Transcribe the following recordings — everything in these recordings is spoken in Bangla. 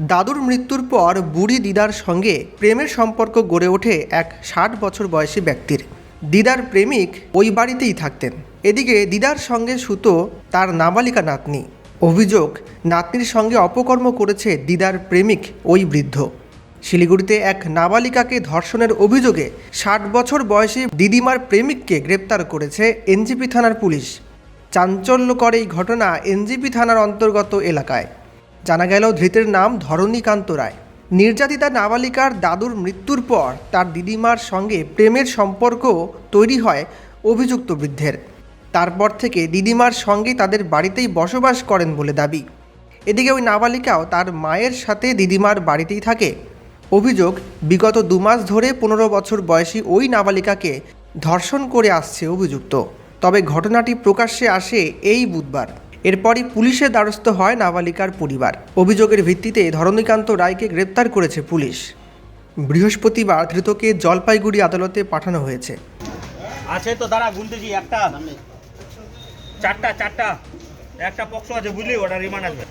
দাদুর মৃত্যুর পর বুড়ি দিদার সঙ্গে প্রেমের সম্পর্ক গড়ে ওঠে এক ষাট বছর বয়সী ব্যক্তির। দিদার প্রেমিক ওই বাড়িতেই থাকতেন। এদিকে দিদার সঙ্গে সুতো, তার নাবালিকা নাতনি। অভিযোগ, নাতনির সঙ্গে অপকর্ম করেছে দিদার প্রেমিক ওই বৃদ্ধ। শিলিগুড়িতে এক নাবালিকাকে ধর্ষণের অভিযোগে ষাট বছর বয়সী দিদিমার প্রেমিককে গ্রেপ্তার করেছে এনজিপি থানার পুলিশ। চাঞ্চল্যকর এই ঘটনা এনজিপি থানার অন্তর্গত এলাকায়। জানা গেল ধৃতের নাম ধরণীকান্ত রায়। নির্যাতিতা নাবালিকার দাদুর মৃত্যুর পর তার দিদিমার সঙ্গে প্রেমের সম্পর্ক তৈরি হয় অভিযুক্ত বৃদ্ধের। তারপর থেকে দিদিমার সঙ্গে তাদের বাড়িতেই বসবাস করেন বলে দাবি। এদিকে ওই নাবালিকাও তার মায়ের সাথে দিদিমার বাড়িতেই থাকে। অভিযোগ, বিগত দু মাস ধরে পনেরো বছর বয়সী ওই নাবালিকাকে ধর্ষণ করে আসছে অভিযুক্ত। তবে ঘটনাটি প্রকাশ্যে আসে এই বুধবার। এরপরই পুলিশের দ্বারস্থ হয় নাবালিকার পরিবার। অভিযোগের ভিত্তিতে ধরণীকান্ত রায়কে গ্রেপ্তার করেছে পুলিশ। বৃহস্পতিবার ধৃতকে জলপাইগুড়ি আদালতে পাঠানো হয়েছে। আছে তো, দাঁড়া গুন্ডেজি একটা। চারটা চারটা। একটা পক্ষ আছে, বুঝলি? ওটা রিমান্ড আসবে।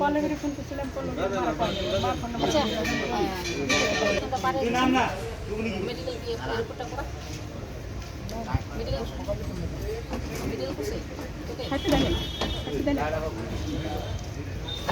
পল্লবীর ফোন করছিলাম পল্লবী মারা পাইনি মার ফোন নাম্বার তুই নাম না টুকুনি কি? মেডিকেল গিয়ে রিপোর্টটা করা মেডিকেল মেডিকেল করছে তোকে হাঁটতে দেন হাঁটতে দেন আচ্ছা ও